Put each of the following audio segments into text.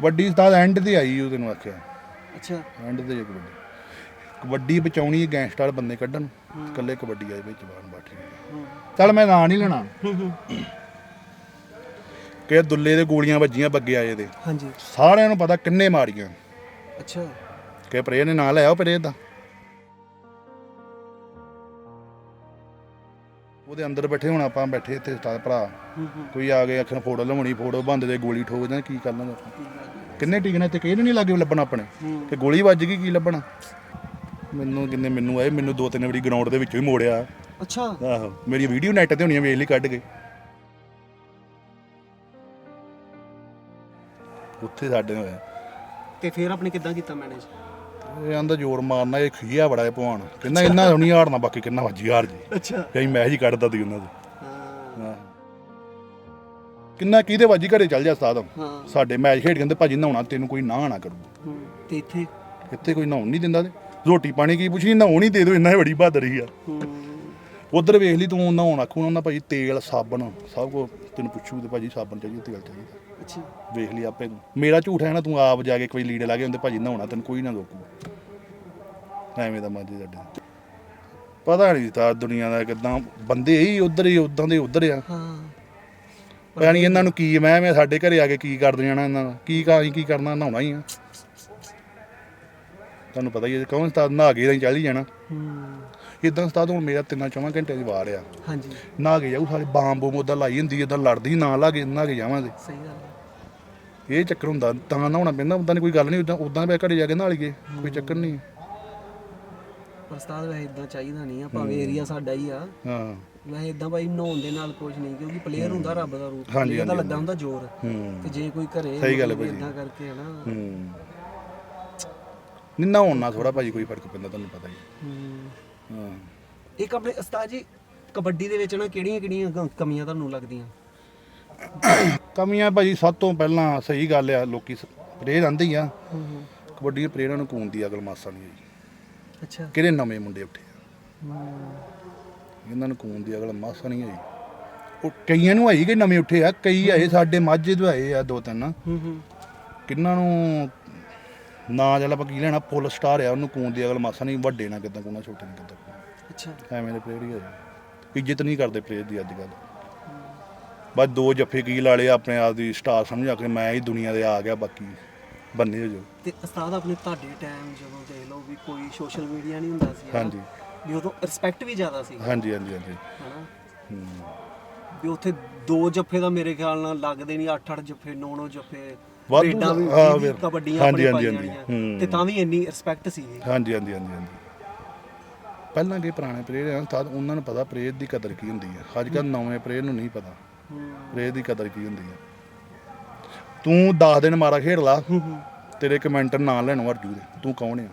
ਕਬੱਡੀ ਉਸਤਾਦ ਐਂਡ ਤੇ ਆਈ ਉਹ ਤੈਨੂੰ ਆਖਿਆ। ਅੱਛਾ। ਐਂਡ ਤੇ ਜੇ ਕਬੱਡੀ। ਕਬੱਡੀ ਬਚਾਉਣੀ ਗੈਂਗਸਟਰ ਬੰਦੇ ਕੱਢਣ ਇਕੱਲੇ ਕਬੱਡੀ ਆਏ ਵਿੱਚ ਬਾਹਰ ਬਾਠੀ ਹੂੰ। ਚੱਲ ਮੈਂ ਨਾਂ ਨਹੀਂ ਲੈਣਾ। ਹੂੰ ਹੂੰ। ਕਿ ਦੁੱਲੇ ਦੇ ਗੋਲੀਆਂ ਵੱਜੀਆਂ ਬੱਗੇ ਆਏ ਦੇ। ਹਾਂਜੀ। ਸਾਰਿਆਂ ਨੂੰ ਪਤਾ ਕਿੰਨੇ ਮਾਰੀਆਂ। ਅੱਛਾ। ਕਿ ਪਰੇ ਨੇ ਨਾਂ ਲਿਆ ਪਰੇ ਦਾ। ਉਹਦੇ ਅੰਦਰ ਬੈਠੇ ਹੁਣ ਆਪਾਂ ਬੈਠੇ ਇੱਥੇ ਉਸਤਾਦ ਭਰਾ। ਹੂੰ ਹੂੰ। ਕੋਈ ਆ ਕੇ ਅੱਖਾਂ ਫੋਟੋ ਲਵਾਉਣੀ ਫੋਟੋ ਬੰਦ ਦੇ ਗੋਲੀ ਠੋਕ ਜਾਂ ਕੀ ਕਰ ਲਾਂਗੇ ਆਪਾਂ ਕਿੰਨੇ ਟਿਕਨੇ ਤੇ ਕਿਹਨੇ ਨਹੀਂ ਲੱਗੇ ਲੱਭਣਾ ਆਪਣੇ? ਹੂੰ ਕਿ ਗੋਲੀ ਵੱਜ ਗਈ ਕੀ ਲੱਭਣਾ? ਮੈਨੂੰ ਕਿੰਨੇ ਮੈਨੂੰ ਆਏ ਮੈਨੂੰ ਦੋ ਤਿੰਨ ਵਾਰੀ ਗਰਾਊਂਡ ਦੇ ਵਿੱਚੋਂ ਹੀ ਮੋੜਿਆ। ਅੱਛਾ। ਆਹੋ ਮੇਰੀ ਵੀਡੀਓ ਨੈਟ ਤੇ ਹੋਣੀਆਂ ਵੇਖ ਲਈ ਕੱਢ ਕੇ। ਉੱਥੇ ਸਾਡੇ ਹੋਇਆ। ਤੇ ਫਿਰ ਆਪਣੇ ਕਿੱਦਾਂ ਕੀਤਾ ਮੈਨੇਜ ਇਹ ਆਂਦਾ ਜ਼ੋਰ ਮਾਰਨਾ ਇਹ ਖੀਆ ਬੜਾ ਇਹ ਭਵਾਨ। ਕਹਿੰਦਾ ਇਹਨਾਂ ਨੂੰ ਨਹੀਂ ਹਾਰਨਾ ਬਾਕੀ ਕਿੰਨਾ ਵੱਜੀ ਹਾਰ ਜੀ। ਅੱਛਾ। ਕਈ ਮੈਚ ਹੀ ਕੱਢਦਾ ਸੀ ਉਹਨਾਂ ਦੇ ਹਾਂ। ਕਿੰਨਾ ਕਿਹਦੇ ਵੱਜੀ ਘਰੇ ਚੱਲ ਜਾ ਉਸਤਾਦ। ਹਾਂ। ਸਾਡੇ ਮੈਚ ਖੇਡ ਕਹਿੰਦੇ ਭਾਜੀ ਨਹਾਉਣਾ ਤੈਨੂੰ ਕੋਈ ਨਾ ਨਾ ਕਰੂ। ਹੂੰ ਤੇ ਇੱਥੇ? ਇੱਥੇ ਕੋਈ ਨਹਾਉਣ ਨਹੀਂ ਦਿੰਦਾ ਤੇ। ਰੋਟੀ ਪਾਣੀ ਕੀ ਪੁੱਛੀ ਨਹਾਉਣ ਹੀ ਦੇ ਦੋ ਇੰਨਾ ਹੀ ਬੜੀ ਬਹਾਦਰੀ ਆ। ਹੂੰ। ਉਧਰ ਵੇਖ ਲਈ ਤੂੰ ਨਹਾਉਣ ਆਖੂ ਉਹਨਾਂ ਭਾਜੀ ਤੇਲ ਸਾਬਣ ਸਭ ਕੋ ਤੈਨੂੰ ਪੁੱਛੂ ਤੇ ਭਾਜੀ ਸਾਬਣ ਚਾਹੀਦਾ ਤੇਲ ਚਾਹੀਦਾ। ਅੱਛਾ। ਵੇਖ ਲਈ ਆਪੇ ਤੂੰ। ਮੇਰਾ ਝੂਠ ਹੈ ਨਾ ਤੂੰ ਆਪ ਜਾ ਕੇ ਕੋਈ ਲੀੜੇ ਲਾ ਕੇ ਹੁੰਦੇ ਭਾਜੀ ਨਹਾਉਣਾ ਤੈਨੂੰ ਕੋਈ ਨਾ ਰੋਕੂ। ਐਵੇਂ ਦਾ ਮਾਜੀ ਸਾਡੇ ਪਤਾ ਨਹੀਂ ਤਾਂ ਦੁਨੀਆ ਦਾ ਕਿਦਾਂ ਬੰਦੇ ਹੀ ਉਧਰ ਹੀ ਉਦਾਂ ਦੇ ਉਧਰ ਆ। ਹਾਂ। ਪਤਾ ਨਹੀਂ ਇਹਨਾਂ ਨੂੰ ਕੀ ਮੈਂ ਮੈਂ ਸਾਡੇ ਘਰੇ ਆ ਕੇ ਕੀ ਕਰ ਦੇਣਾ ਇਹਨਾਂ ਦਾ ਕੀ ਕਾ ਕੀ ਕਰਨਾ ਨਹਾਉਣਾ ਹੀ ਆ। ਤੁਹਾਨੂੰ ਪਤਾ ਹੀ ਹੈ ਕੌਣ ਸਤਾਦ ਨਹਾ ਕੇ ਤਾਂ ਚੱਲ ਹੀ ਜਾਣਾ। ਹੂੰ। ਇਦਾਂ ਸਤਾਦ ਹੁਣ ਮੇਰਾ ਤਿੰਨਾਂ ਚੌਵਾਂ ਘੰਟੇ ਦੀ ਵਾਰ ਆ। ਹਾਂਜੀ। ਨਹਾ ਕੇ ਜਾਊ ਸਾਰੇ ਬਾਂਬ ਬੂਮ ਉਦਾਂ ਲਾਈ ਹੁੰਦੀ ਇਦਾਂ ਲੜਦੀ ਨਾ ਲਾਗੇ ਨਹਾ ਕੇ ਜਾਵਾਂਗੇ। ਸਹੀ ਗੱਲ ਹੈ ਇਹ ਚੱਕਰ ਹੁੰਦਾ ਤਾਂ ਨਹਾਉਣਾ ਪੈਂਦਾ ਉਦਾਂ ਦੀ ਕੋਈ ਗੱਲ ਨਹੀਂ ਉਦਾਂ ਉਦਾਂ ਮੈਂ ਘਰੇ ਜਾ ਕੇ ਨਹਾ ਲਈਏ ਕੋਈ ਚੱਕਰ ਨਹੀਂ ਪਰ ਉਸਤਾਦ ਵੈਸੇ ਇਦਾਂ ਚਾਹੀਦਾ ਨਹੀਂ ਆ ਭਾਵੇਂ ਏਰੀਆ ਸਾਡਾ ਹੀ ਆ। ਹਾਂ। ਵੈਸੇ ਇਦਾਂ ਬਾਈ ਨਹਾਉਣ ਦੇ ਨਾਲ ਕੁਝ ਨਹੀਂ ਕਿਉਂਕਿ ਪਲੇਅਰ ਹੁੰਦਾ ਰੱਬ ਦਾ ਰੂਪ ਹਾਂਜੀ, player ਦਾ ਹਾਂਜੀ, ਲੱਗਾ ਹੁੰਦਾ ਜ਼ੋਰ ਹੂੰ। ਤੇ ਜੇ ਕੋਈ ਘਰੇ ਸਹੀ ਗੱਲ ਹੈ ਭਾਜੀ। ਇਦਾਂ ਕਰਕੇ ਹੈ ਨਾ। ਹੂੰ। ਨਹੀਂ ਨਹਾਉਣ ਨਾਲ ਥੋੜਾ ਭਾਜੀ ਕੋਈ ਫ਼ਰਕ ਪੈਂਦਾ ਤੁਹਾਨੂੰ ਪਤਾ ਹੀ ਹੂੰ। ਇੱਕ ਆਪਣੇ ਉਸਤਾਦ ਜੀ ਕਬੱਡੀ ਦੇ ਵਿੱਚ ਨਾ ਕਿਹੜੀਆਂ ਕਿਹੜੀਆਂ ਕਮੀਆਂ ਤੁਹਾਨੂੰ ਲੱਗਦੀਆਂ? ਕਮੀਆਂ ਭਾਜੀ ਸਭ ਤੋਂ ਪਹਿਲਾਂ ਸਹੀ ਗੱਲ ਆ ਲੋਕੀ ਪ੍ਰੇਰ ਆਂਦੇ ਹੀ ਆ। ਕਬੱਡੀ ਦੇ ਪ੍ਰੇਰਾਂ ਨੂੰ ਕੂਨ ਦੀ ਅਗਲ ਮਾਸਾ ਨਹੀਂ ਅੱਛਾ। ਕਿਹੜੇ ਨਵੇਂ ਮੁੰਡੇ ਉੱਠੇ ਆ। ਇਹਨਾਂ ਨੂੰ ਕੂਨ ਦੀ ਅਗਲ ਮਾਸਾ ਨਹੀਂ ਆਈ। ਉਹ ਕਈਆਂ ਨੂੰ ਆਈ ਕਿ ਨਵੇਂ ਉੱਠੇ ਆ ਕਈ ਆਏ ਸਾਡੇ ਮਾਝੇ ਤੋਂ ਆਏ ਆ ਦੋ ਤਿੰਨ। ਹੂੰ ਹੂੰ। ਕਿੰਨਾਂ ਨੂੰ ਨਾ ਚੱਲ ਆਪਾਂ ਕੀ ਲੈਣਾ ਫੁੱਲ ਸਟਾਰ ਆ ਉਹਨੂੰ ਕੂਨ ਦੀ ਅਗਲ ਮਾਸਾ ਨਹੀਂ ਵੱਡੇ ਨਾ ਕਿਦਾਂ ਕੋਣਾ ਛੋਟੇ ਨਾ ਕਿਦਾਂ ਅੱਛਾ। ਐਵੇਂ ਦੇ ਪਲੇਅਰ ਹੀ ਹੋਏ ਇੱਜ਼ਤ ਨਹੀਂ ਕਰਦੇ ਪਲੇਅਰ ਦੀ ਅੱਜ ਕੱਲ ਬਸ ਦੋ ਜੱਫੇ ਕੀ ਲਾ ਲਏ ਆਪਣੇ ਆਪ ਦੀ ਸਟਾਰ ਸਮਝਾ ਕੇ ਮੈਂ ਹੀ ਦੁਨੀਆ ਦੇ ਆ ਗਿਆ ਬਾਕੀ ਬੰਨੇ ਹੋ ਜੋ ਤੇ ਉਸਤਾਦ ਆਪਣੇ ਤੁਹਾਡੇ ਟਾਈਮ ਜਦੋਂ ਦੇਖ ਲਓ ਵੀ ਕੋਈ ਸੋਸ਼ਲ ਮੀਡੀਆ ਨਹੀਂ ਹੁੰਦਾ ਸੀ? ਹਾਂਜੀ। ਵੀ ਉਦੋਂ ਰਿਸਪੈਕਟ ਵੀ ਜ਼ਿਆਦਾ ਸੀ। ਹਾਂਜੀ ਹਾਂਜੀ ਹਾਂਜੀ। ਹਨਾ? ਹੂੰ। ਵੀ ਉੱਥੇ ਦੋ ਜੱਫੇ ਦਾ ਮੇਰੇ ਖਿਆਲ ਨਾਲ ਲੱਗਦੇ ਨਹੀਂ 8-8 ਜੱਫੇ 9-9 ਜੱਫੇ। ਵਾਧੂ ਰੇਡਾਂ ਵੀ ਹਾਂ, ਵੀਹ-ਵੀਹ ਫਿਰ। ਕਬੱਡੀਆਂ ਹਾਂਜੀ, ਆਪਣੇ ਹਾਂਜੀ। ਹੂੰ। ਤੇ ਤਾਂ ਵੀ ਇੰਨੀ ਰਿਸਪੈਕਟ ਸੀ ਹਾਂਜੀ ਹਾਂਜੀ ਹਾਂਜੀ ਹਾਂਜੀ। ਪਹਿਲਾਂ ਕੇ ਪੁਰਾਣੇ ਪਲੇਅਰ ਆ ਤਾਂ ਉਹਨਾਂ ਨੂੰ ਪਤਾ ਪ੍ਰੇਰ ਦੀ ਕਦਰ ਕੀ ਹੁੰਦੀ ਹੈ। ਅੱਜ ਕੱਲ ਨਵੇਂ ਪਲੇਅਰ ਨੂੰ ਨਹੀਂ ਪਤਾ। ਹੂੰ। ਪ੍ਰੇਰ ਦੀ ਕਦਰ ਕੀ ਹੁੰਦੀ ਹੈ। ਤੂੰ 10 ਦਿਨ ਮਾਰਾ ਖੇਡ ਲਾ। ਹੂੰ ਹੂੰ। ਤੇਰੇ ਕਮੈਂਟਰ ਨਾਂ ਲੈਣ ਵਰਜੂ ਦੇ। ਤੂੰ ਕੌਣ ਆ?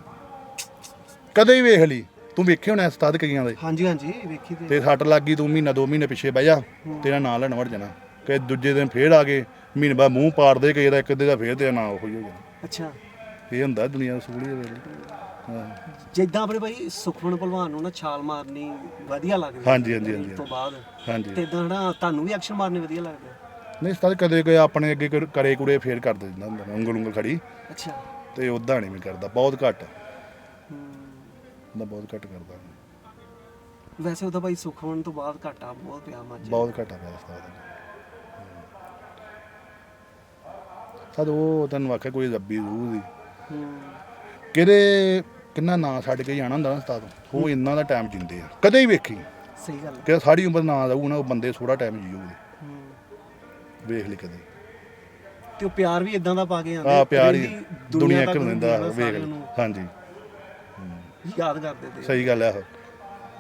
ਕਦੇ ਹੀ ਵੇਖ ਲਈ। ਤੂੰ ਵੇਖੇ ਹੋਣਾ ਉਸਤਾਦ ਕਈਆਂ ਦੇ? ਹਾਂਜੀ ਹਾਂਜੀ ਵੇਖੀ ਤੇ। ਤੇ ਸੱਟ ਲੱਗ ਗਈ ਤੂੰ ਮਹੀਨਾ ਦੋ ਮਹੀਨੇ ਪਿੱਛੇ ਬਹਿ ਜਾ ਤੇਰਾ ਨਾਂ ਲੈਣ ਵੜ ਜਾਣਾ। ਕਿ ਦੂਜੇ ਦਿਨ ਫੇਰ ਆ ਗਏ ਮਹੀਨੇ ਬਾਅਦ ਮੂੰਹ ਪਾੜ ਦੇ ਕਿਸੇ ਦਾ ਇੱਕ ਦੇ ਦਾ ਫੇਰ ਤੇਰਾ ਨਾਂ ਉਹੀ ਹੋ ਜਾਣਾ। ਅੱਛਾ। ਇਹ ਹੁੰਦਾ ਦੁਨੀਆ ਦਾ ਸੂਲੀ ਦੇ ਹਾਂ। ਜਿੱਦਾਂ ਆਪਣੇ ਭਾਈ ਸੁਖਮਨ ਭਲਵਾਨ ਨੂੰ ਨਾ ਛਾਲ ਮਾਰਨੀ ਵਧੀਆ ਲੱਗਦੀ ਹਾਂਜੀ, ਹਾਂਜੀ, ਹਾਂਜੀ। ਤੋਂ ਬਾਅਦ। ਹਾਂਜੀ। ਤੇ ਇਦਾਂ ਨਾ ਤੁਹਾਨੂੰ ਵੀ ਐਕਸ਼ਨ ਮਾਰਨੇ ਵਧੀਆ ਲੱਗਦੇ ਨਹੀਂ ਉਸਤਾਦ ਕਦੇ ਕੋਈ ਆਪਣੇ ਅੱਗੇ ਕਰ- ਕਰੇ ਕੁੜੇ ਫੇਰ ਕਰ ਦਿੰਦਾ ਹੁੰਦਾ ਉਂਗਲ ਉਂਗਲ ਖੜੀ। ਅੱਛਾ। ਤੇ ਉਦਾਂ ਨਹੀਂ ਮੈਂ ਕਰਦਾ ਬਹੁਤ ਘੱਟ। ਉਹਦਾ ਬਹੁਤ ਘੱਟ ਕਰਦਾ ਵੈਸੇ ਉਹਦਾ ਭਾਈ ਸੁਖਮਨ ਤੋਂ ਬਾਅਦ ਘਾਟਾ ਬਹੁਤ ਪਿਆ ਮੱਝ ਬਹੁਤ ਘੱਟ ਆ ਪਿਆ ਉਸਤਾਦ ਸਦ ਉਹ ਤੈਨੂੰ ਆਖਿਆ ਕੋਈ ਰੱਬੀ ਰੂਹ ਦੀ। ਹੂੰ। ਕਿਹਦੇ ਕਿੰਨਾ ਨਾਂ ਛੱਡ ਕੇ ਜਾਣਾ ਹੁੰਦਾ ਨਾ ਉਸਤਾਦ? ਉਹ ਇੰਨਾ ਦਾ ਟਾਈਮ ਜਿੰਦੇ ਆ। ਕਦੇ ਹੀ ਵੇਖੀ। ਸਹੀ ਗੱਲ ਹੈ। ਕਿ ਸਾਰੀ ਉਮਰ ਨਾਂ ਰਹੂ ਨਾ ਉਹ ਬੰਦੇ ਥੋੜਾ ਟਾਈਮ ਜੀਊਗੇ। ਹੂੰ। ਵੇਖ ਲਈ ਕਦੇ। ਤੇ ਉਹ ਪਿਆਰ ਵੀ ਇਦਾਂ ਦਾ ਪਾ ਕੇ ਆਉਂਦੇ ਆ ਪਿਆਰ ਹੀ ਦੁਨੀਆ ਕਰ ਦਿੰਦਾ ਵੇਖ ਲਈ। ਹਾਂਜੀ। ਯਾਦ ਕਰਦੇ ਤੇ। ਸਹੀ ਗੱਲ ਹੈ ਉਹ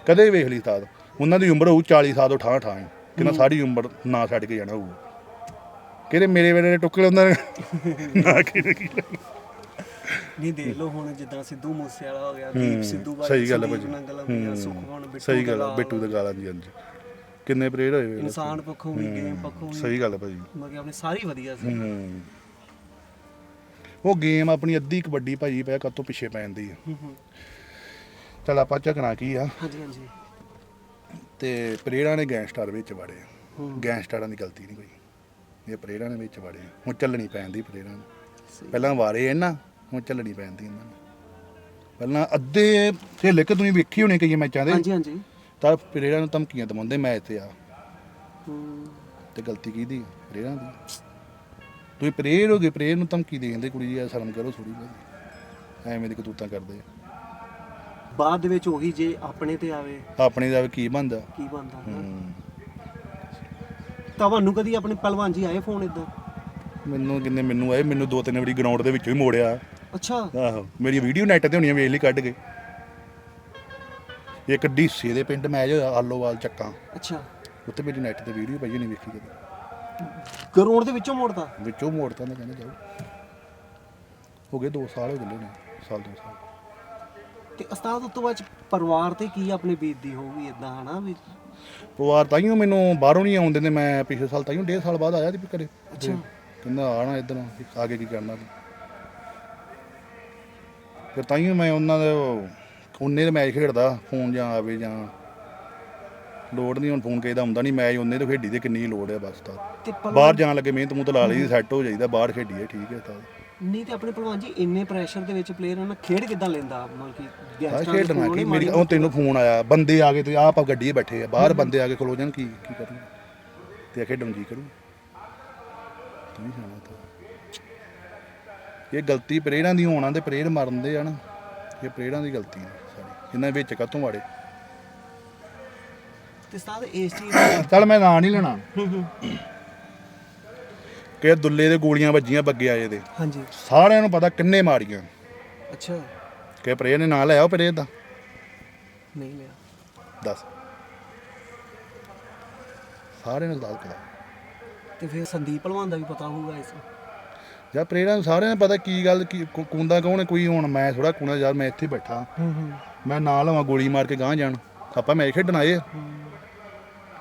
ਕਦੇ ਵੀ ਵੇਖ ਲਈ ਉਸਤਾਦ। ਉਹਨਾਂ ਦੀ ਉਮਰ ਹੋਊ 40 ਸਾਲ ਤੋਂ ਠਾਂ ਠਾਂ ਕਿੰਨਾ ਸਾਰੀ ਉਮਰ ਨਾਂ ਛੱਡ ਕੇ ਜਾਣਾ ਹੋਊ। ਕਿਹੜੇ ਮੇਰੇ ਵੇਲੇ ਦੇ ਟੁਕਲੇ ਉਹਨਾਂ ਨੇ? ਨਾ ਕਿਹਨੇ ਕੀ। ਨਹੀਂ ਦੇਖ ਲਓ ਹੁਣ ਜਿੱਦਾਂ ਸਿੱਧੂ ਮੂਸੇ ਵਾਲਾ ਹੋ ਗਿਆ ਹੂੰ, ਦੀਪ ਸਿੱਧੂ ਬਾਈ ਸਹੀ ਗੱਲ ਹੈ ਭਾਜੀ। ਹੋ ਹੂੰ, ਸੁਖਮਨ ਬਿੱਟੂ ਸਹੀ ਗੱਲ ਹੈ ਬਿੱਟੂ ਦੇ ਗਾਲਾਂ ਦੀ ਹਾਂਜੀ। ਕਿੰਨੇ ਪ੍ਰੇਰ ਹੋਏ। ਇਨਸਾਨ ਪੱਖੋਂ ਵੀ ਗੇਮ ਪੱਖੋਂ ਵੀ ਸਹੀ ਗੱਲ ਹੈ ਭਾਜੀ। ਮਗੇ ਆਪਣੇ ਸਾਰੀ ਵਧੀਆ ਸੀ। ਹੂੰ। ਉਹ ਗੇਮ ਆਪਣੀ ਅੱਧੀ ਕਬੱਡੀ ਭਾਜੀ ਪਿਆ ਕਦ ਪਿੱਛੇ ਪੈ ਜਾਂਦੀ ਹੂੰ, ਹੂੰ। ਚਲ ਆਪਾਂ ਝਗਣਾ ਕੀ ਆ? ਹਾਂਜੀ ਹਾਂਜੀ। ਤੇ ਪ੍ਰੇਰਾਂ ਨੇ ਗੈਂਗਸਟਰ ਵਿੱਚ ਵੜੇ ਹੂੰ। ਗੈਂਗਸਟਰਾਂ ਦੀ ਗਲਤੀ ਨਹੀਂ ਕੋਈ। ਇਹ ਪ੍ਰੇਰਾਂ ਨੇ ਵਿੱਚ ਵੜੇ ਹੁਣ ਚੱਲਣੀ ਪੈਂਦੀ ਪ੍ਰੇਰਾਂ ਨੂੰ। ਪਹਿਲਾਂ ਵਾਰੇ ਇਹਨਾਂ ਹੁਣ ਚੱਲਣੀ ਪੈਂਦੀ ਇਹਨਾਂ ਨੂੰ। ਪਹਿਲਾਂ ਅੱਧੇ ਢੇਲੇ ਕਿ ਤੁਸੀਂ ਵੇਖੀ ਹੋਣੇ ਕਈ ਮੈਚਾਂ ਦੇ? ਹਾਂਜੀ ਹਾਂਜੀ। ਤਾਂ ਪਰੇਰਾ ਨੂੰ ਧਮਕੀਆਂ ਦਵਾਉਂਦੇ ਮੈਚ ਤੇ ਆ। ਹੂੰ। ਤੇ ਗਲਤੀ ਕਿਹਦੀ ਪਰੇਰਾ ਦੀ। ਤੁਸੀਂ ਪ੍ਰੇਰ ਹੋ ਗਏ ਪ੍ਰੇਰ ਨੂੰ ਧਮਕੀ ਦੇ ਦਿੰਦੇ ਕੁੜੀ ਜੀ ਸ਼ਰਮ ਕਰੋ ਥੋੜੀ ਬਹੁਤੀ। ਐਵੇਂ ਦੀ ਕਤੂਤਾਂ ਕਰਦੇ ਬਾਅਦ ਦੇ ਵਿੱਚ ਉਹੀ ਜੇ ਆਪਣੇ ਤੇ ਆਵੇ ਆਪਣੇ ਦਾ ਵੀ ਕੀ ਬੰਦਾ ਕੀ ਬਣਦਾ? ਹੂੰ। ਤੁਹਾਨੂੰ ਕਦੀ ਆਪਣੇ ਪਹਿਲਵਾਨ ਜੀ ਆਏ ਫੋਨ ਇਦਾਂ ਮੈਨੂੰ ਕਿੰਨੇ ਮੈਨੂੰ ਆਏ ਮੈਨੂੰ ਦੋ ਤਿੰਨ ਵਾਰੀ ਗਰਾਊਂਡ ਦੇ ਵਿੱਚੋਂ ਹੀ ਮੋੜਿਆ। ਅੱਛਾ। ਆਹੋ ਮੇਰੀ ਵੀਡੀਓ ਨੈਟ ਤੇ ਹੋਣੀ ਆ ਵੇਖ ਲਈ ਕੱਢ ਕੇ। ਇੱਕ ਡੀਸੀ ਦੇ ਪਿੰਡ ਮੈਚ ਹੋਇਆ ਆਲੋਵਾਲ ਚੱਕਾਂ। ਅੱਛਾ। ਉੱਥੇ ਮੇਰੀ ਨੈਟ ਤੇ ਵੀਡੀਓ ਪਈ ਨਹੀਂ ਵੇਖੀ ਕਦੇ। ਗਰਾਊਂਡ ਦੇ ਵਿੱਚੋਂ ਮੋੜਦਾ ਵਿੱਚੋਂ ਮੋੜਤਾ ਨਾ ਕਹਿੰਦੇ ਜਾਓ। ਹੋ ਗਏ 2 ਸਾਲ ਹੋ ਗਏ ਨੇ ਸਾਲ 2 ਸਾਲ। ਤੇ ਉਸਤਾਦ ਉਸ ਤੋਂ ਬਾਅਦ 'ਚ ਪਰਿਵਾਰ ਤੇ ਕੀ ਆਪਣੇ ਬੀਤਦੀ ਹੋਊਗੀ ਇਦਾਂ ਹਨਾ ਵੀ? ਪਰਿਵਾਰ ਤਾਈਓ ਮੈਨੂੰ ਬਾਹਰੋਂ ਨਹੀਂ ਆਉਣ ਦਿੰਦੇ ਮੈਂ ਪਿਛਲੇ ਸਾਲ ਤਾਈਓ ਡੇਢ ਸਾਲ ਬਾਅਦ ਆਇਆ ਸੀ ਘਰੇ। ਅੱਛਾ। ਕਹਿੰਦਾ ਆਣਾ ਇੱਧਰ ਆਗੇ ਕੀ ਕਰਨਾ ਤੂੰ? ਫਿਰ ਤਾਈਓ ਮੈਂ ਉਹਨਾਂ ਦੇ ਉਹ- ਉਹਨੇ ਦੇ ਮੈਚ ਖੇਡਦਾ ਫੋਨ ਜਾਂ ਆਵੇ ਜਾਂ ਲੋੜ ਨਹੀਂ ਹੁਣ ਫੋਨ ਕਿਸੇ ਦਾ ਹੁੰਦਾ ਨਹੀਂ ਮੈਚ ਉਹਨੇ ਤੋਂ ਖੇਡੀ ਤੇ ਕਿੰਨੀ ਲੋੜ ਹੈ ਬਸ ਤਾਂ ਤੇ ਬਾਹਰ ਜਾਣ ਲੱਗੇ ਮਿਹਨਤ ਮੁਹਨਤ ਲਾ ਲਈ ਸੈੱਟ ਹੋ ਜਾਈਦਾ ਬਾਹਰ ਖੇਡੀਏ ਠੀਕ ਹੈ ਤਾਂ ਨਹੀਂ ਤੇ ਆਪਣੇ ਪਹਿਲਵਾਨ ਜੀ ਇੰਨੇ ਪ੍ਰੈਸ਼ਰ ਦੇ ਵਿੱਚ ਪਲੇਅਰ ਉਹਨਾਂ ਖੇਡ ਕਿੱਦਾਂ ਲੈਂਦਾ? ਮਤਲਬ ਕਿ ਗੈਸਟਾਂ ਕੀ? ਹੀ ਮੇਰੀ ਉਹ ਤੈਨੂੰ ਫੋਨ ਆਇਆ ਬੰਦੇ ਆ ਗਏ ਤੇ ਆਪ ਗੱਡੀ 'ਚ ਬੈਠੇ ਆ ਬਾਹਰ ਬੰਦੇ ਆ ਕੇ ਖਲੋ ਜਾਣ ਕੀ ਕੀ ਕਰੂੰ ਤੇ ਖੇਡਣ ਜੀ ਕਰੂ। ਤੂੰ ਹੀ ਜਾਣਾ ਤਾਂ ਇਹ ਗਲਤੀ ਪ੍ਰੇਰਾਂ ਦੀ ਹੋਣਾ ਤੇ ਪ੍ਰੇਰ ਮਰਨ ਦੇ ਆ ਨਾ। ਇਹ ਪ੍ਰੇਰਾਂ ਦੀ ਗਲਤੀ ਹੈ ਸਾਰੀ ਇਹਨਾਂ ਵਿੱਚ ਕਾਤੋਂ ਵਾੜੇ? ਤੇ ਉਸਤਾਦ ਇਸ ਚੀਜ਼ ਦਾ- ਚੱਲ ਮੈਂ ਨਾਂ ਨਹੀਂ ਲੈਣਾ। ਹੂੰ ਹੂੰ। ਕਿ ਦੁੱਲੇ ਦੇ ਗੋਲੀਆਂ ਵੱਜੀਆਂ ਬੱਗੇ ਆਏ ਦੇ। ਹਾਂਜੀ। ਸਾਰਿਆਂ ਨੂੰ ਪਤਾ ਕਿੰਨੇ ਮਾਰੀਆਂ। ਅੱਛਾ। ਕਿ ਪ੍ਰੇਰ ਨੇ ਨਾਂ ਲਿਆ ਉਹ ਪ੍ਰੇਰ ਦਾ ਨਹੀਂ ਲਿਆ। ਦੱਸ। ਸਾਰਿਆਂ ਨੂੰ ਦੱਸ ਪਤਾ ਤੇ ਫਿਰ ਸੰਦੀਪ ਪਹਿਲਵਾਨ ਦਾ ਵੀ ਪਤਾ ਹੋਊਗਾ ਇਸ ਯਾਰ ਪ੍ਰੇਰਾਂ ਨੂੰ ਸਾਰਿਆਂ ਨੂੰ ਪਤਾ ਕੀ ਗੱਲ ਕੀ ਕੁ- ਕੁੰਦਾ ਕੌਣ ਹੈ ਕੋਈ ਹੁਣ ਮੈਂ ਥੋੜਾ ਕੁਣਾ ਯਾਰ ਮੈਂ ਇੱਥੇ ਬੈਠਾ। ਹੂੰ ਹੂੰ। ਮੈਂ ਨਾਲ ਲਵਾਂ ਗੋਲੀ ਮਾਰ ਕੇ ਗਾਂ ਜਾਣ। ਆਪਾਂ ਮੈਚ ਖੇਡਣ ਆਏ ਆ।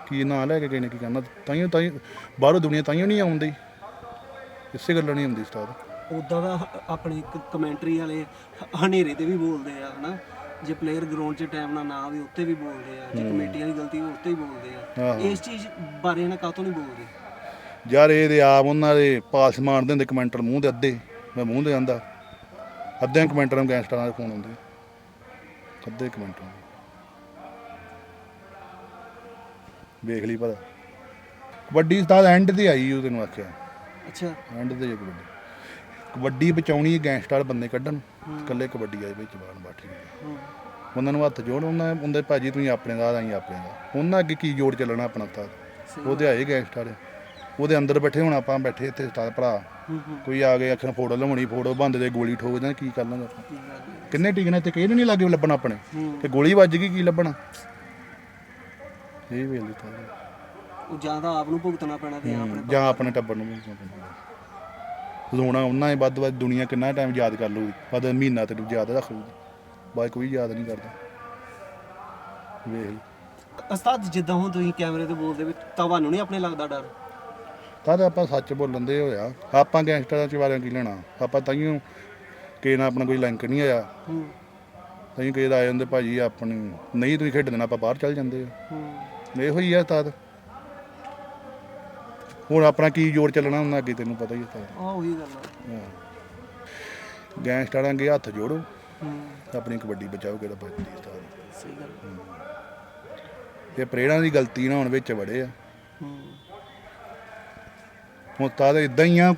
ਕੀ ਨਾਂ ਲੈ ਕੇ ਗਏ ਨੇ ਕੀ ਕਰਨਾ। ਤਾਈਓ ਤਾਈਓ ਬਾਹਰੋਂ ਦੁਨੀਆ ਤਾਈਓ ਨਹੀਂ ਆਉਂਦੀ। ਇਸੇ ਗੱਲੋਂ ਨਹੀਂ ਹੁੰਦੀ ਉਸਤਾਦ ਉਦਾਂ ਦਾ ਹ- ਆਪਣੇ ਕਮੈਂਟਰੀ ਵਾਲੇ ਹ- ਹਨੇਰੇ ਤੇ ਵੀ ਬੋਲਦੇ ਆ ਹਨਾ? ਜੇ ਪਲੇਅਰ ਗਰਾਊਂਡ 'ਚ ਟਾਈਮ ਨਾਲ ਨਾ ਆਵੇ ਉੱਤੇ ਵੀ ਬੋਲਦੇ ਆ। ਜੇ ਕਮੇਟੀ ਵਾਲੀ ਗਲਤੀ ਹੋਵੇ ਉੱਤੇ ਵੀ ਬੋਲਦੇ ਆ। ਆਹੋ। ਇਸ ਚੀਜ਼ ਬਾਰੇ ਇਹਨਾਂ ਕਾਹਤੋਂ ਨਹੀਂ ਬੋਲਦੇ? ਯਾਰ ਇਹ ਦੇ ਆਪ ਉਹਨਾਂ ਦੇ ਪਾਸ ਮਾਰਦੇ ਹੁੰਦੇ ਕਮੈਂਟਰ ਮੂੰਹ ਦੇ ਅੱਧੇ। ਮੈਂ ਮੂੰਹ ਦੇ ਆਂਦਾ। ਅੱਧੇ ਕਮੈਂਟਰਾਂ ਨੂੰ ਗੈਂਗਸਟਰਾਂ ਦੇ ਫੋਨ ਆਉਂਦੇ। ਅੱਧੇ ਕਮੈਂਟਰ ਵੇਖ ਲਈ ਪਤਾ ਕਬੱਡੀ ਉਸਤਾਦ ਐਂਡ ਤੇ ਆਈ ਉਹ ਤੈਨੂੰ ਆਖਿਆ। ਅੱਛਾ। ਐਂਡ ਤੇ ਜੇ ਕਬੱਡੀ ਕਬੱਡੀ ਬਚਾਉਣੀ ਗੈਂਗਸਟਰ ਬੰਦੇ ਕੱਢਣ। ਇਕੱਲੇ ਕਬੱਡੀ ਆਏ ਵਿੱਚ ਬਾਣ ਬਾਠੀ ਹੂੰ। ਉਹਨਾਂ ਨੂੰ ਹੱਥ ਜੋੜ ਉਹਨਾਂ ਉਹਦੇ ਭਾਜੀ ਤੁਸੀਂ ਆਪਣੇ ਦਾ ਆਈ ਆਪਣੇ ਦਾ ਉਹਨਾਂ ਅੱਗੇ ਕੀ ਜੋੜ ਚੱਲਣਾ ਆਪਣਾ ਸਹੀ ਉਹਦੇ ਆਏ ਗੈਂਗਸਟਰ ਉਹਦੇ ਅੰਦਰ ਬੈਠੇ ਹੁਣ ਆਪਾਂ ਬੈਠੇ ਇੱਥੇ ਉਸਤਾਦ ਭਰਾ। ਹੂੰ ਹੂੰ। ਕੋਈ ਆ ਕੇ ਅੱਖਾਂ ਫੋਟੋ ਲਵਾਉਣੀ ਫੋਟੋ ਬੰਦ ਦੇ ਗੋਲੀ ਠੋਕ ਦੇਣਾ ਕੀ ਕਰ ਲਾਂਗੇ ਹੈ। ਕਿੰਨੇ ਟਿਕਨੇ ਤੇ ਕਿਹਨੂੰ ਨਹੀਂ ਲੱਗੇ ਲੱਭਣਾ ਆਪਣੇ। ਹੂੰ। ਤੇ ਗੋਲੀ ਵੱਜ ਗਈ ਕੀ ਲੱਭਣਾ? ਇਹ ਵੇਲ ਦਿੱਤਾ ਉਹ ਜ਼ਿਆਦਾ ਆਪ ਨੂੰ ਭੁਗਤਣਾ ਪੈਣਾ ਤੇ ਆਪਣੇ ਜਾਂ ਆਪਣੇ ਟੱਬਰ ਨੂੰ ਲੋਣਾ ਉਹਨਾਂ ਹੀ ਵੱਧ ਵੱਧ ਦੁਨੀਆ ਕਿੰਨਾ ਟਾਈਮ ਯਾਦ ਕਰ ਲੂਗੀ ਵੱਧ ਮਹੀਨਾ ਤੇ ਯਾਦ ਰੱਖ ਲੂਗੀ ਬਾਅਦ ਕੋਈ ਯਾਦ ਨਹੀਂ ਕਰਦਾ। ਵੇਖ ਲਈ। ਉਸਤਾਦ ਜਿੱਦਾਂ ਹੁਣ ਤੁਸੀਂ ਕੈਮਰੇ ਤੇ ਬੋਲਦੇ ਵੀ ਤੁਹਾਨੂੰ ਨਹੀਂ ਆਪਣੇ ਲੱਗਦਾ ਡਰ? ਤਦ ਆਪਾਂ ਸੱਚ ਬੋਲਣ ਦੇ ਹੋਇਆ ਆਪਾਂ ਗੈਂਗਸਟਰਾਂ ਚ ਬਾਰੇ ਕੀ ਲੈਣਾ? ਆਪਾਂ ਤਾਈਓ ਕਿਸੇ ਨਾਲ ਆਪਣਾ ਕੋਈ ਲਿੰਕ ਨਹੀਂ ਆਇਆ। ਹੂੰ। ਤਾਈਓ ਕਿਸੇ ਦਾ ਆਏ ਹੁੰਦੇ ਭਾਜੀ ਆਪਣੀ ਨਹੀਂ ਤੁਸੀਂ ਖੇਡਣ ਆਪਾਂ ਬਾਹਰ ਚੱਲ ਜਾਂਦੇ ਆ। ਹੂੰ। ਇਹੋ ਹੀ ਆ ਤਦ ਹੁਣ ਆਪਣਾ ਕੀ ਜੋਰ ਚੱਲਣਾ ਉਹਨਾਂ ਅੱਗੇ ਤੈਨੂੰ ਪਤਾ ਹੀ ਹੈ ਆ ਉਹੀ ਗੱਲ ਆ। ਗੈਂਗਸਟਰਾਂ ਅੱਗੇ ਹੱਥ ਜੋੜੋ। ਹੂੰ ਆਪਣੀ ਕਬੱਡੀ ਬਚਾਓ ਕਿਹੜਾ ਬਚਦੀ ਉਸਤਾਦ ਸਹੀ ਗੱਲ ਇਹ ਪ੍ਰੇਰਾਂ ਦੀ ਗਲਤੀ ਨਾ ਹੁਣ ਵਿੱਚ ਵੜੇ ਆ। ਹੂੰ। ਹੁਣ ਉਸਤਾਦ ਇਦਾਂ ਹੀ ਆ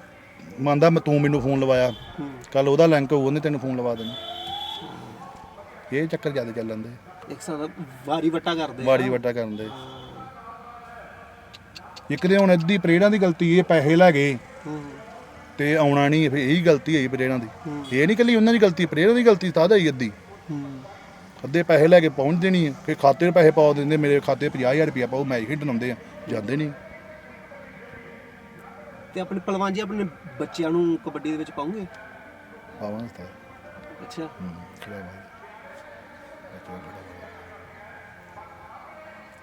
ਮੰਨਦਾ ਮੈਂ ਤੂੰ ਮੈਨੂੰ ਫੋਨ ਲਵਾਇਆ। ਹੂੰ। ਕੱਲ ਉਹਦਾ ਲਿੰਕ ਹੋਊ ਉਹਨੇ ਤੈਨੂੰ ਫੋਨ ਲਵਾ ਦੇਣਾ। ਇਹ ਚੱਕਰ ਜ਼ਿਆਦਾ ਚੱਲਣ ਦੇ। ਇੱਕ ਸਾਦਾ ਵਾਰੀ ਵੱਟਾ ਕਰਦੇ ਆ। ਵਾਰੀ ਵੱਟਾ ਕਰਨ ਦੇ। ਹਾਂ। ਇੱਕ ਦੇ ਹੁਣ ਅੱਧੀ ਪ੍ਰੇਰਾਂ ਦੀ ਗਲਤੀ ਇਹ ਪੈਸੇ ਲੈ ਗਏ। ਤੇ ਆਉਣਾ ਨਹੀਂ ਫਿਰ ਇਹੀ ਗਲਤੀ ਹੈ ਪ੍ਰੇਰਾਂ ਦੀ। ਇਹ ਨਹੀਂ ਕੱਲੀ ਉਹਨਾਂ ਦੀ ਗਲਤੀ ਪ੍ਰੇਰਾਂ ਦੀ ਗਲਤੀ ਤਾਂ ਹੀ ਅੱਧੀ। ਅੱਧੇ ਪੈਸੇ ਲੈ ਕੇ ਪਹੁੰਚ ਦੇਣੀ ਹੈ ਕਿ ਖਾਤੇ 'ਚ ਪੈਸੇ ਪਾ ਦਿੰਦੇ ਮੇਰੇ ਖਾਤੇ 50000 ਰੁਪਇਆ ਪਾਓ ਮੈਚ ਖੇਡਣ ਆਉਂਦੇ ਆ ਜਾਂਦੇ ਨਹੀਂ ਤੇ ਆਪਣੇ ਪਹਿਲਵਾਨ ਜੀ ਆਪਣੇ ਬੱਚਿਆਂ ਨੂੰ ਕਬੱਡੀ ਦੇ ਵਿੱਚ ਪਾਉਂਗੇ ਆਵਾਂ ਤਾਂ। ਅੱਛਾ। ਹੂੰ ਕਿਹੜਾ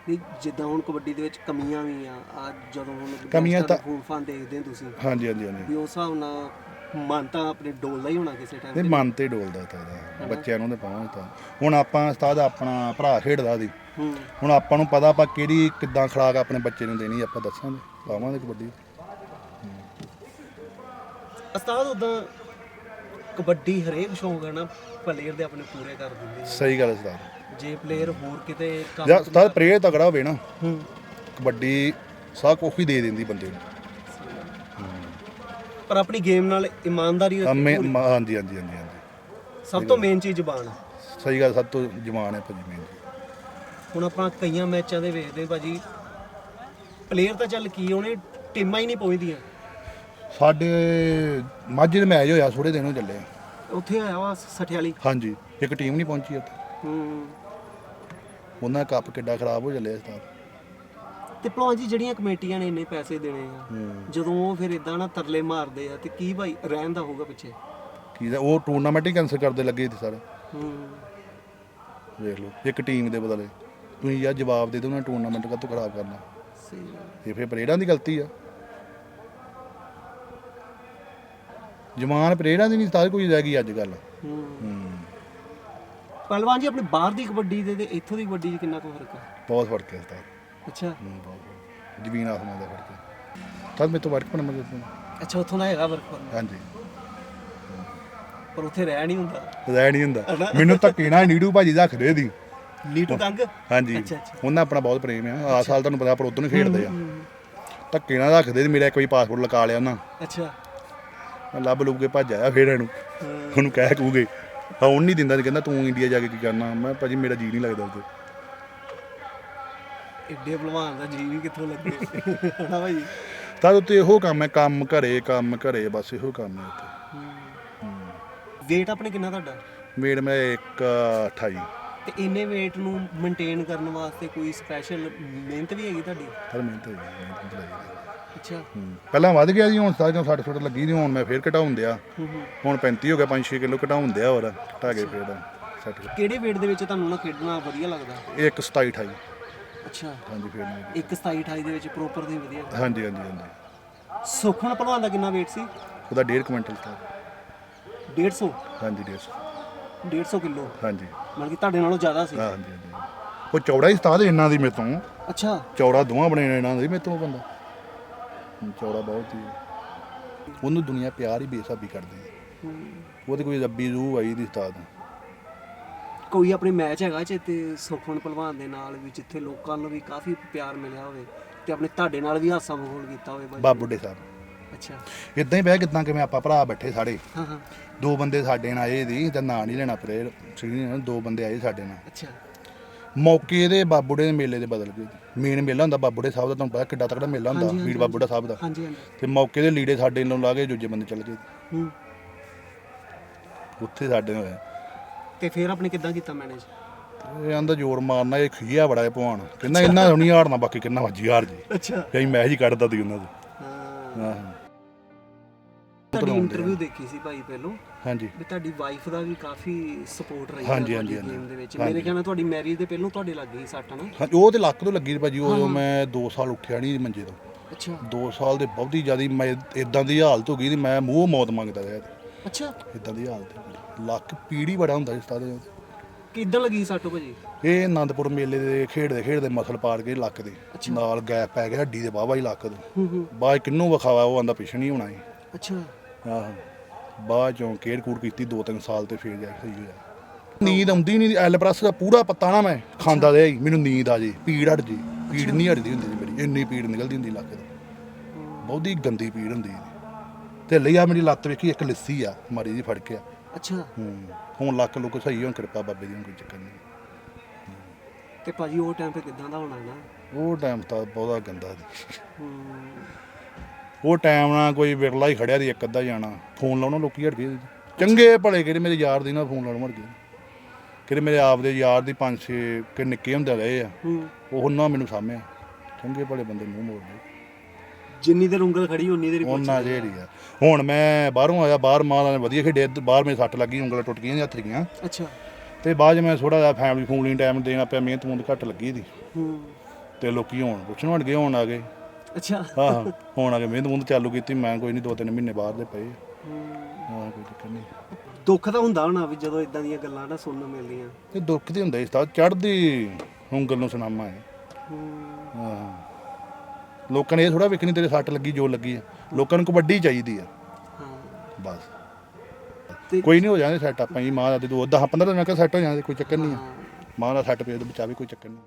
ਨਹੀਂ ਜਿੱਦਾਂ ਹੁਣ ਕਬੱਡੀ ਦੇ ਵਿੱਚ ਕਮੀਆਂ ਵੀ ਆ ਆ ਜਦੋਂ ਹੁਣ ਕਮੀਆਂ ਤਾਂ- ਫਾਨ ਦੇਖਦੇ ਹੋ ਤੁਸੀਂ? ਹਾਂਜੀ ਹਾਂਜੀ ਹਾਂਜੀ। ਵੀ ਉਸ ਹਿਸਾਬ ਨਾਲ ਮਨ ਤਾਂ ਆਪਣੇ ਡੋਲਦਾ ਹੀ ਹੋਣਾ ਕਿਸੇ ਟਾਈਮ ਇਹ ਮਨ ਤੇ ਡੋਲਦਾ ਤਾਂ ਇਹਦਾ। ਬੱਚਿਆਂ ਨੂੰ ਤੇ ਪਾਵਾਂ ਤਾਂ ਹੁਣ ਆਪਾਂ ਉਸਤਾਦ ਆਪਣਾ ਭਰਾ ਖੇਡਦਾ ਦੀ ਹੂੰ। ਹੁਣ ਆਪਾਂ ਨੂੰ ਪਤਾ ਆਪਾਂ ਕਿਹੜੀ ਕਿੱਦਾਂ ਖੁਰਾਕ ਆਪਣੇ ਬੱਚੇ ਨੂੰ ਦੇਣੀ ਆਪਾਂ ਦੱਸਾਂਗੇ। ਪਾਵਾਂਗੇ ਕਬੱਡੀ। ਉਸਤਾਦ ਉਦਾਂ ਕਬੱਡੀ ਹਰੇਕ ਸ਼ੌਂਕ ਹੈ ਨਾ ਪਲੇਅਰ ਦੇ ਆਪਣੇ ਪੂਰੇ ਕਰ ਦਿੰਦੇ। ਸਹੀ ਗੱਲ ਹੈ ਉਸਤਾਦ ਜੇ ਪਲੇਅਰ ਹੋਰ ਕਿਤੇ ਕੰਮ ਉਸਤਾਦ ਪ੍ਰੇਰ ਤਗੜਾ ਹੋਵੇ ਨਾ ਹੂੰ। ਕਬੱਡੀ ਸਾਹ ਕੋਫੀ ਦੇ ਦਿੰਦੀ ਬੰਦੇ ਨੂੰ। ਪਰ ਆਪਣੀ ਗੇਮ ਨਾਲ ਇਮਾਨਦਾਰੀ ਆ ਮੈਂ- ਮ- ਹਾਂਜੀ ਹਾਂਜੀ ਹਾਂਜੀ ਹਾਂਜੀ। ਸਭ ਤੋਂ ਮੇਨ ਚੀਜ਼ ਜ਼ਬਾਨ ਆ। ਸਹੀ ਗੱਲ ਸਭ ਤੋਂ ਜਵਾਨ ਹੈ ਭਾਜੀ ਮੇਨ ਹੁਣ ਆਪਾਂ ਕਈਆਂ ਮੈਚਾਂ ਦੇ ਵੇਖਦੇ ਭਾਜੀ ਪਲੇਅਰ ਤਾਂ ਚੱਲ ਕੀ ਉਹਨੇ ਟੀਮਾਂ ਹੀ ਨਹੀਂ ਪਹੁੰਚਦੀਆਂ। ਸਾਡੇ ਮਾਝੇ ਦੇ ਮੈਚ ਹੋਇਆ ਥੋੜੇ ਦਿਨ ਚੱਲੇ। ਉੱਥੇ ਆਇਆ ਵਾ ਸਠਿਆਲੀ ਹਾਂਜੀ ਇੱਕ ਟੀਮ ਨਹੀਂ ਪਹੁੰਚੀ ਉੱਥੇ। ਹੂੰ। ਉਹਨਾਂ ਦਾ ਕੱਪ ਕਿੱਡਾ ਖਰਾਬ ਹੋ ਚੱਲਿਆ ਉਸਤਾਦ ਤੇ ਭਲਵਾਨ ਜੀ ਜਿਹੜੀਆਂ ਕਮੇਟੀਆਂ ਨੇ ਇੰਨੇ ਪੈਸੇ ਦੇਣੇ ਆ ਹੂੰ। ਜਦੋਂ ਉਹ ਫਿਰ ਇਦਾਂ ਨਾ ਤਰਲੇ ਮਾਰਦੇ ਆ ਤੇ ਕੀ ਭਾਈ ਰਹਿਣ ਦਾ ਹੋਊਗਾ ਪਿੱਛੇ? ਕੀ ਦਾ ਉਹ ਟੂਰਨਾਮੈਂਟ ਹੀ ਕੈਂਸਲ ਕਰਦੇ ਲੱਗੇ ਸੀ ਸਾਰੇ। ਹੂੰ। ਵੇਖ ਲਓ ਇੱਕ ਟੀਮ ਦੇ ਬਦਲੇ। ਤੁਸੀਂ ਯਾਰ ਜਵਾਬ ਦੇ ਦਿਓ ਉਹਨਾਂ ਟੂਰਨਾਮੈਂਟ ਕਾਹਤੋਂ ਖਰਾਬ ਕਰਨਾ। ਸਹੀ ਗੱਲ। ਇਹ ਫਿਰ ਪਰੇਡਾਂ ਦੀ ਗਲਤੀ ਆ। ਜਮਾਨ ਪਰੇਡਾਂ ਦੀ ਨਹੀਂ ਤਾਂ ਕੋਈ ਰਹਿ ਗਈ ਅੱਜ ਕੱਲ ਹੂੰ। ਹੂੰ। ਪਹਿਲਵਾਨ ਜੀ ਆਪਣੇ ਬਾਹਰ ਦੀ ਕਬੱਡੀ ਦੇ ਤੇ ਇੱਥੋਂ ਦੀ ਕਬੱਡੀ 'ਚ ਕਿੰਨਾ ਕੁ ਫ਼ਰਕ ਆ? ਬਹੁਤ ਫ਼ਰਕ ਹੈ ਉਸਤਾਦ ਅੱਛਾ। ਹੂੰ, ਬਹੁਤ। ਜ਼ਮੀਨ ਆਸਮਾਨ ਦਾ ਫ਼ਰਕ ਹੈ। ਤਾਂ ਮੇਰੇ ਤੋਂ ਵਰਕ ਪਣ ਮਦਦ ਅੱਛਾ ਉੱਥੋਂ ਦਾ ਹੈਗਾ ਫ਼ਰਕ ਹਾਂਜੀ। ਪਰ ਉੱਥੇ ਰਹਿ ਨਹੀਂ ਹੁੰਦਾ। ਰਹਿ ਨਹੀਂ ਹੁੰਦਾ। ਮੈਨੂੰ ਧੱਕੇ ਨਾਲ ਨੀੜੂ ਭਾਜੀ ਰੱਖਦੇ ਦੀ। ਨੀਟੂ ਤੰਗ? ਹਾਂਜੀ। ਅੱਛਾ, ਅੱਛਾ। ਉਹਨਾਂ ਆਪਣਾ ਬਹੁਤ ਪ੍ਰੇਮ ਆ। ਆ ਸਾਲ ਤੁਹਾਨੂੰ ਪਤਾ ਪਰ ਉਦੋਂ ਹੀ ਖੇਡਦੇ ਆ। ਧੱਕੇ ਨਾਲ ਰੱਖਦੇ ਤੇ ਮੇਰਾ ਇੱਕ ਵਾਰੀ ਪਾਸਪੋਰਟ ਲਗਾ ਲਿਆ ਉਹਨਾਂ। ਅੱਛਾ। ਮੈਂ ਲੱਭ ਲੁੱਭ ਕੇ ਭੱਜ ਆਇਆ ਫਿਰ ਇਹਨੂੰ ਹਾਂ। ਉਹਨੂੰ ਕਹਿ ਕੂਗੇ ਹਾਂ ਉਹ ਨਹੀਂ ਦਿੰਦਾ ਤੇ ਕਹਿੰਦਾ ਤੂੰ ਇੰਡੀਆ ਜਾ ਕੇ ਕੀ ਕਰਨਾ? ਮੈਂ ਭਾਜੀ ਮੇਰਾ ਜੀ ਨਹੀਂ ਲੱਗਦਾ ਉੱਥੇ। ਏਡੇ ਭਲਵਾਨ ਦਾ ਜੀ ਵੀ ਕਿੱਥੋਂ ਲੱਗੇ? ਹਨਾ ਭਾਈ। ਤਾਂ ਉੱਤੇ ਇਹੋ ਕੰਮ ਹੈ ਕੰਮ ਘਰੇ ਕੰਮ ਘਰੇ ਬਸ ਇਹੋ ਕੰਮ ਹੈ ਉੱਥੇ। weight ਆਪਣੇ ਕਿੰਨਾ ਤੁਹਾਡਾ? ਮੇਡ ਮੈਂ 128 ਤੇ ਇੰਨੇ weight ਨੂੰ ਮੇਨਟੇਨ ਕਰਨ ਵਾਸਤੇ ਕੋਈ ਸਪੈਸ਼ਲ ਮਿਹਨਤ ਵੀ ਹੈਗੀ ਤੁਹਾਡੀ? ਹਰ ਮਿਹਨਤ ਹੋਈ ਮਿਹਨਤ ਚਲਾਈ ਦੀ। ਅੱਛਾ। ਪਹਿਲਾਂ ਵੱਧ ਗਿਆ ਜੀ ਹੁਣ ਸਾਜ ਤੋਂ 60 ਫੁੱਟ ਲੱਗੀ ਦੀ ਹੁਣ ਮੈਂ ਫੇਰ ਘਟਾਉਣ ਦਿਆ। ਹੁਣ 35 ਹੋ ਗਿਆ 5-6 ਕਿਲੋ ਘਟਾਉਣ ਦਿਆ ਹੋਰ ਘਟਾ ਕੇ ਫੇਰ 60 ਕਿਹੜੇ weight ਦੇ ਵਿੱਚ ਤੁਹਾਨੂੰ ਨਾ ਖੇਡਣਾ ਵਧੀਆ ਲੱਗਦਾ? ਇੱਕ 27 28 ਅੱਛਾ। ਹਾਂਜੀ ਫੇਰ ਨਹੀਂ। ਇੱਕ 27 28 ਦੇ ਵਿੱਚ ਪ੍ਰੋਪਰ ਦੀ ਵਧੀਆ ਹਾਂਜੀ ਹਾਂਜੀ ਹਾਂਜੀ। ਸੁਖਮਨ ਭਲਵਾਨ ਦਾ ਕਿੰਨਾ weight ਸੀ? ਉਹਦਾ 1.5 ਕੁਇੰਟਲ ਤਾਂ। 150 ਹਾਂਜੀ 150 150 ਕਿਲੋ। ਹਾਂਜੀ। ਮਤਲਬ ਕਿ ਤੁਹਾਡੇ ਨਾਲੋਂ ਜ਼ਿਆਦਾ ਸੀ। ਹਾਂਜੀ ਹਾਂਜੀ। ਉਹ ਚੌੜਾ ਹੀ ਉਸਤਾਦ ਇਹਨਾਂ ਦੀ ਮੇਰੇ ਤੋਂ। ਅੱਛਾ। ਚੌੜਾ ਦੋਵਾਂ ਬਣੇ ਨੇ ਇਹਨਾਂ ਦੇ ਮੇਰੇ ਤੋਂ ਬੰਦਾ। ਚੌੜਾ ਬਹੁਤ ਹੀ। ਉਹਨੂੰ ਦੁਨੀਆ ਪਿਆਰ ਹੀ ਬੇਸਾਬੀ ਕਰਦੀ ਹੈ। ਉਹਦੇ ਕੋਈ ਰੱਬੀ ਰੂਹ ਆਈ ਦੀ ਉਸਤਾਦ। ਕੋਈ ਆਪਣੇ ਮੈਚ ਹੈਗਾ ਚੇਤੇ ਸੁਖਮਨ ਭਲਵਾਨ ਦੇ ਨਾਲ ਵੀ ਜਿੱਥੇ ਲੋਕਾਂ ਨੂੰ ਵੀ ਕਾਫੀ ਪਿਆਰ ਮਿਲਿਆ ਹੋਵੇ ਤੇ ਆਪਣੇ ਤੁਹਾਡੇ ਨਾਲ ਵੀ ਹਾਸਾ ਮਖੌਲ ਕੀਤਾ ਹੋਵੇ ਬਾਈ ਬਾਬੂਡੇ ਸਾਹਿਬ। ਅੱਛਾ। ਇਦਾਂ ਹੀ ਬਹਿ ਕਿਦਾਂ ਕਿਵੇਂ ਆਪਾਂ ਭਰਾ ਬੈਠੇ ਸਾਡੇ। ਹਾਂ ਹਾਂ। ਦੋ ਬੰਦੇ ਸਾਡੇ ਨਾਲ ਆਏ ਦੀ ਤਾਂ ਨਾਂ ਨਹੀਂ ਲੈਣਾ ਪਰੇ ਸੀਨੀ ਦੋ ਬੰਦੇ ਆਏ ਸਾਡੇ ਨਾਲ। ਅੱਛਾ। ਮੌਕੇ ਇਹਦੇ ਬਾਬੂੜੇ ਦੇ ਮੇਲੇ ਦੇ ਬਦਲ ਗਏ। ਮੇਨ ਮੇਲਾ ਹੁੰਦਾ ਬਾਬੂੜੇ ਸਾਹਿਬ ਦਾ ਤੁਹਾਨੂੰ ਪਤਾ ਕਿੱਡਾ ਤਕੜਾ ਮੇਲਾ ਹੁੰਦਾ ਹਾਂਜੀ, ਵੀਰ ਬਾਬੂੜਾ ਸਾਹਿਬ ਦਾ। ਹਾਂਜੀ ਹਾਂਜੀ। ਤੇ ਮੌਕੇ ਦੇ ਲੀੜੇ ਸਾਡੇ ਨੂੰ ਲਾ ਕੇ ਦੂਜੇ ਬੰਦੇ ਚੱਲ ਗਏ। ਹੂੰ। ਉੱਥੇ ਸਾਡੇ ਹੋਇਆ। ਤੇ ਫਿਰ ਆਪਣੇ ਕਿੱਦਾਂ ਕੀਤਾ ਮੈਨੇਜ? ਇਹ ਆਂਦਾ ਜ਼ੋਰ ਮਾਰਨਾ ਇਹ ਖੀਆ ਬੜਾ ਹੈ ਭਵਾਨ ਕਹਿੰਦਾ ਇੰਨਾ ਨਹੀਂ ਹਾਰਨਾ ਬਾਕੀ ਕਿੰਨਾ ਵੱਜੀ ਹਾਰ ਜੀ। ਅੱਛਾ। ਕਈ ਮੈਚ ਹੀ ਕੱਢਦਾ ਤੀ ਉਹਨਾਂ ਦੇ ਹਾਂ। ਆਹ ਤੁਹਾਡੀ ਇੰਟਰਵਿਊ ਦੇਖੀ ਸੀ ਭਾਈ ਪਹਿਲੋਂ? ਹਾਂਜੀ। ਵੀ ਤੁਹਾਡੀ ਵਾਈਫ ਦਾ ਵੀ ਕਾਫੀ ਸਪੋਰਟ ਰਹੀ ਹਾਂਜੀ, ਹੈ ਹਾਂਜੀ, ਹਾਂਜੀ। ਗੇਮ ਦੇ ਵਿੱਚ। ਹਾਂਜੀ। ਮੇਰੇ ਖਿਆਲ ਨਾਲ ਤੁਹਾਡੀ ਮੈਰਿਜ ਦੇ ਪਹਿਲੋਂ ਤੁਹਾਡੇ ਲੱਗ ਗਈ ਸੱਟ ਨਾ ਹਾਂ ਉਹ ਤੇ ਲੱਕ ਤੋਂ ਲੱਗੀ ਸੀ ਭਾਜੀ ਉਹ ਮੈਂ 2 ਸਾਲ ਉੱਠਿਆ ਨਹੀਂ ਮੰਜੇ ਤੋਂ। ਅੱਛਾ। 2 ਸਾਲ ਦੇ ਬਹੁਤੀ ਜ਼ਿਆਦੀ ਮੈਂ ਇਦਾਂ ਦੀ ਹਾਲਤ ਹੋ ਗਈ ਤੇ ਮੈਂ ਮੂੰਹ ਮੌਤ ਮੰਗਦਾ ਰਿਹਾ ਅੱਛਾ। ਇਦਾਂ ਦੀ ਹਾਲਤ ਸੀ। ਲੱਕ ਪੀੜੀ ਬੜਾ ਹੁੰਦਾ ਇਸ ਤਰ੍ਹਾਂ ਦੇ ਕਿੱਦਾਂ ਲੱਗੀ ਸੱਟ ਭਾਜੀ? ਇਹ ਆਨੰਦਪੁਰ ਮੇਲੇ ਦੇ ਖੇਡਦੇ ਖੇਡਦੇ ਮਸਲ ਪਾੜ ਕੇ ਲੱਕ ਦੇ। ਨਾਲ ਗੈਪ ਪੈ ਗਿਆ ਹੱਡੀ ਦੇ ਵਾਹਵਾ ਹੀ ਲੱਕ ਦੇ ਹੂੰ ਹੂੰ। ਬਾਅਦ ਕਿੰਨੂੰ ਵਿਖਾਵਾ ਉਹ ਆਂਦਾ ਪਿਛ ਨਹੀਂ ਹੋਣਾ ਇਹ ਅੱਛਾ। ਆਹੋ ਬਾਅਦ ਚੋਂ ਕੇਅਰ ਕੂੜ ਕੀਤੀ 2-3 ਸਾਲ ਤੇ ਫੇਰ ਜਾ ਕੇ ਸਹੀ ਹੋਇਆ। ਨੀਂਦ ਆਉਂਦੀ ਨਹੀਂ ਐਲ ਪ੍ਰੈਸ ਦਾ ਪੂਰਾ ਪੱਤਾ ਨਾ ਮੈਂ ਖਾਂਦਾ ਰਿਹਾ ਮੈਨੂੰ ਨੀਂਦ ਆ ਜੇ ਪੀੜ ਹਟ ਜੇ ਪੀੜ ਨਹੀਂ ਹਟਦੀ ਹੁੰਦੀ ਸੀ ਮੇਰੀ ਇੰਨੀ ਪੀੜ ਨਿਕਲਦੀ ਹੁੰਦੀ ਲੱਕ ਤੋਂ। ਬਹੁਤੀ ਗੰਦੀ ਪੀੜ ਹੁੰਦੀ ਸੀ। ਤੇ ਲਈ ਆ ਮੇਰੀ ਲੱਤ ਵੇਖੀ ਇੱਕ ਲਿੱਸੀ ਆ ਮਾਰੀ ਜੀ ਫੜ ਕੇ ਅੱਛਾ। ਹੂੰ ਹੁਣ ਲੱਕ ਲੁੱਕ ਸਹੀ ਹੁਣ ਕਿਰਪਾ ਬਾਬੇ ਦੀ ਹੁਣ ਕੋਈ ਚੱਕਰ ਨਹੀਂ। ਤੇ ਭਾਜੀ ਉਹ ਟਾਈਮ ਤੇ ਕਿੱਦਾਂ ਦਾ ਹੋਣਾ ਨਾ? ਉਹ ਟਾਈਮ ਤਾਂ ਬਹੁਤਾ ਗੰਦਾ ਸੀ। ਹੂੰ। ਉਹ ਟਾਈਮ ਨਾਲ ਕੋਈ ਵਿਰਲਾ ਹੀ ਖੜਿਆ ਦੀ ਇੱਕ ਅੱਧਾ ਜਾਣਾ। ਫੋਨ ਲਾਉਣਾ ਲੋਕੀ ਹਟ ਗਏ ਚੰਗੇ ਭਲੇ ਕਿਹੜੇ ਮੇਰੇ ਯਾਰ ਦੀ ਨਾਲ ਫੋਨ ਲਾਉਣਾ ਹਟ ਗਏ ਕਿਹੜੇ ਮੇਰੇ ਆਪ ਦੇ ਯਾਰ ਦੀ ਪੰਜ ਛੇ ਕਿ ਨਿੱਕੇ ਹੁੰਦੇ ਰਹੇ ਆ। ਉਹ ਨਾ ਮੈਨੂੰ ਸਾਹਮਣੇ ਚੰਗੇ ਭਲੇ ਬੰਦੇ ਮੂੰਹ ਮੋੜਦੇ। ਜਿੰਨੀ ਦੇਰ ਉਂਗਲ ਖੜੀ ਉਨੀ ਦੇਰ ਉਹਨਾਂ ਜਿਹੜੀ ਆ। ਹੁਣ ਮੈਂ ਬਾਹਰੋਂ ਆਇਆ ਬਾਹਰ ਮਾਂ ਨਾਲ ਵਧੀਆ ਖੇਡੇ ਬਾਹਰ ਮੇਰੇ ਸੱਟ ਲੱਗੀ ਉਂਗਲਾਂ ਟੁੱਟ ਗਈਆਂ ਹੱਥ ਦੀਆਂ ਅੱਛਾ। ਤੇ ਬਾਅਦ ਮੈਂ ਥੋੜਾ ਜਿਹਾ ਫੈਮਿਲੀ ਫੂਮਲੀ ਟਾਈਮ ਦੇਣਾ ਪਿਆ ਮਿਹਨਤ ਮੁੰਦ ਘੱਟ ਲੱਗੀ ਦੀ ਹੂੰ। ਤੇ ਲੋਕੀ ਹੁਣ ਪੁੱਛਣ ਹਟ ਗਏ ਹੁਣ ਆ ਗਏ। ਅੱਛਾ। ਆਹ ਹੁਣ ਆ ਕੇ ਮਿਹਨਤ ਮੁੰਦ ਚਾਲੂ ਕੀਤੀ ਮੈਂ ਕੋਈ ਨਹੀਂ ਦੋ ਤਿੰਨ ਮਹੀਨੇ ਬਾਹਰ ਦੇ ਪਏ ਹੂੰ। ਹਾਂ ਕੋਈ ਚੱਕਰ ਨਹੀਂ। ਦੁੱਖ ਤਾਂ ਹੁੰਦਾ ਹੋਣਾ ਵੀ ਜਦੋਂ ਇਦਾਂ ਦੀਆਂ ਗੱਲਾਂ ਨਾ ਸੁਣਨ ਨੂੰ ਮਿਲਦੀਆਂ। ਤੇ ਦੁੱਖ ਦੀ ਹੁੰਦਾ ਇਸ ਤਾਂ ਚੜਦੀ ਉਂਗਲ ਨੂੰ ਸੁਣਾਮਾ ਹੈ। ਹੂੰ। ਹਾਂ। ਲੋਕਾਂ ਨੇ ਇਹ ਥੋੜਾ ਵੇਖਣੀ ਤੇਰੇ ਸੱਟ ਲੱਗੀ ਜੋ ਲੱਗੀ ਆ। ਲੋਕਾਂ ਨੂੰ ਕਬੱਡੀ ਚਾਹੀਦੀ ਆ। ਹਾਂ। ਬਸ। ਤੇ ਕੋਈ ਨਹੀਂ ਹੋ ਜਾਣੇ ਸੈੱਟ ਆਪਾਂ ਜੀ ਮਾਂ ਦਾ ਦੋ 10 15 ਦਿਨਾਂ ਤੱਕ ਸੈੱਟ ਹੋ ਜਾਣੇ ਕੋਈ ਚੱਕਰ ਨਹੀਂ ਹੈ ਹਾਂ, ਮਾਂ ਦਾ ਸੈੱਟ ਪੇ ਤੋਂ ਬਚਾਵੇ ਕੋਈ ਚੱਕਰ ਨਹੀਂ।